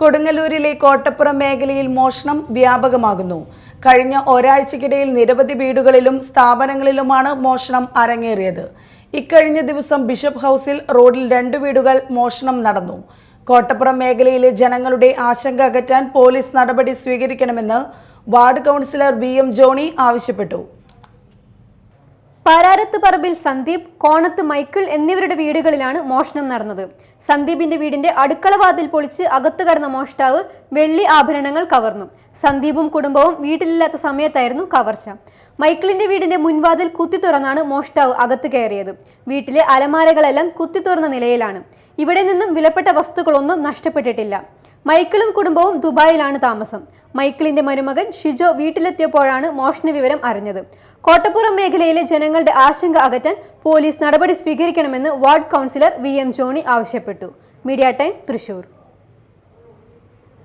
കൊടുങ്ങല്ലൂരിലെ കോട്ടപ്പുറം മേഖലയിൽ മോഷണം വ്യാപകമാകുന്നു. കഴിഞ്ഞ ഒരാഴ്ചക്കിടയിൽ നിരവധി വീടുകളിലും സ്ഥാപനങ്ങളിലുമാണ് മോഷണം അരങ്ങേറിയത്. ഇക്കഴിഞ്ഞ ദിവസം ബിഷപ്പ് ഹൗസിൽ റോഡിൽ രണ്ട് വീടുകൾ മോഷണം നടന്നു. കോട്ടപ്പുറം മേഖലയിലെ ജനങ്ങളുടെ ആശങ്ക അകറ്റാൻ പോലീസ് നടപടി സ്വീകരിക്കണമെന്ന് ward councillor V M Johny ആവശ്യപ്പെട്ടു. പാരാരത്ത് പറമ്പിൽ സന്ദീപ് കോണത്ത് മൈക്കിൾ എന്നിവരുടെ വീടുകളിലാണ് മോഷണം നടന്നത്. സന്ദീപിന്റെ വീടിന്റെ അടുക്കള വാതിൽ പൊളിച്ച് അകത്തു കടന്ന മോഷ്ടാവ് വെള്ളി ആഭരണങ്ങൾ കവർന്നു. സന്ദീപും കുടുംബവും വീട്ടിലില്ലാത്ത സമയത്തായിരുന്നു കവർച്ച. മൈക്കിളിന്റെ വീടിന്റെ മുൻവാതിൽ കുത്തി തുറന്നാണ് മോഷ്ടാവ് അകത്ത് കയറിയത്. വീട്ടിലെ അലമാരകളെല്ലാം കുത്തി തുറന്ന നിലയിലാണ്. ഇവിടെ നിന്നും വിലപ്പെട്ട വസ്തുക്കളൊന്നും നഷ്ടപ്പെട്ടിട്ടില്ല. മൈക്കിളും കുടുംബവും ദുബായിലാണ് താമസം. മൈക്കിളിന്റെ മരുമകൻ ഷിജോ വീട്ടിലെത്തിയപ്പോഴാണ് മോഷണ വിവരം അറിഞ്ഞത്. കോട്ടപ്പുറം മേഖലയിലെ ജനങ്ങളുടെ ആശങ്ക അകറ്റാൻ പോലീസ് നടപടി സ്വീകരിക്കണമെന്ന് ward councillor V M Johny ആവശ്യപ്പെട്ടു. Media time Thrissur.